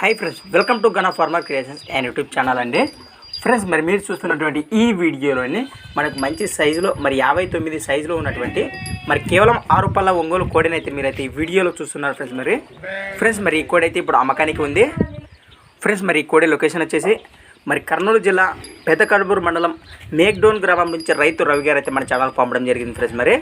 Hi friends welcome to Gana farmer creations and YouTube channel అండి. Friends మరి మీరు చూస్తున్నటువంటి ఈ వీడియోలోని మనకు మంచి సైజులో మరి యాభై తొమ్మిది సైజులో ఉన్నటువంటి మరి కేవలం ఆరు పళ్ళ ఒంగోలు కోడినైతే మీరైతే ఈ వీడియోలో చూస్తున్నారు ఫ్రెండ్స్ మరి. ఫ్రెండ్స్ మరి ఈ కోడి అయితే ఇప్పుడు అమ్మకానికి ఉంది. ఫ్రెండ్స్ మరి ఈ కోడి లొకేషన్ వచ్చేసి మరి కర్నూలు జిల్లా పెదకడుబూరు మండలం మేక్డోన్ గ్రామం నుంచి రైతు రవి గారు అయితే మన ఛానల్ పంపడం జరిగింది ఫ్రెండ్స్ మరి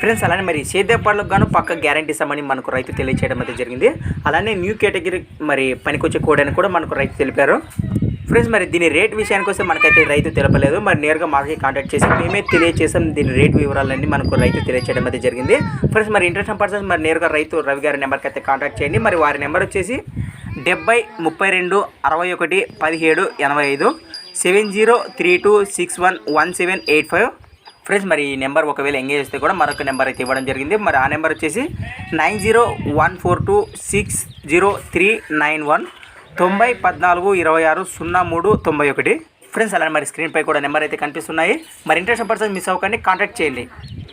ఫ్రెండ్స్ అలానే మరి సేద్యపాళ్ళకు గాను పక్క గ్యారంటీ ఇస్తామని మనకు రైతు తెలియచేయడం అయితే జరిగింది. అలానే న్యూ కేటగిరీ మరి పనికొచ్చే కోడ్ అని కూడా మనకు రైతు తెలిపారు. ఫ్రెండ్స్ మరి దీని రేట్ విషయానికి వస్తే మనకైతే రైతు తెలపలేదు. మరి నేరుగా మాకే కాంటాక్ట్ చేసి మేమే తెలియచేసాం దీని రేట్ వివరాలన్నీ మనకు రైతు తెలియచేయడం అయితే జరిగింది. ఫ్రెండ్స్ మరి ఇంట్రెస్ట్ పర్సన్స్ మరి నేరుగా రైతు రవి గారి నెంబర్కి అయితే కాంటాక్ట్ చేయండి. మరి వారి నెంబర్ వచ్చేసి డెబ్బై ముప్పై రెండు అరవై ఒకటి పదిహేడు ఎనభై ఐదు seven zero three two six one one seven eight five. Friends మరి ఈ నెంబర్ ఒకవేళ ఎంగేజ్ చేస్తే కూడా మరొక నెంబర్ అయితే ఇవ్వడం జరిగింది. మరి ఆ నెంబర్ వచ్చేసి nine zero one four two six zero three nine one తొంభై పద్నాలుగు ఇరవై ఆరు సున్నా మూడు తొంభై ఒకటి. ఫ్రెండ్స్ అలానే మరి స్క్రీన్పై కూడా నెంబర్ అయితే కనిపిస్తున్నాయి. మరి ఇంట్రెస్ట్ పర్సన్ మిస్ అవ్వకండి కాంటాక్ట్ చేయండి.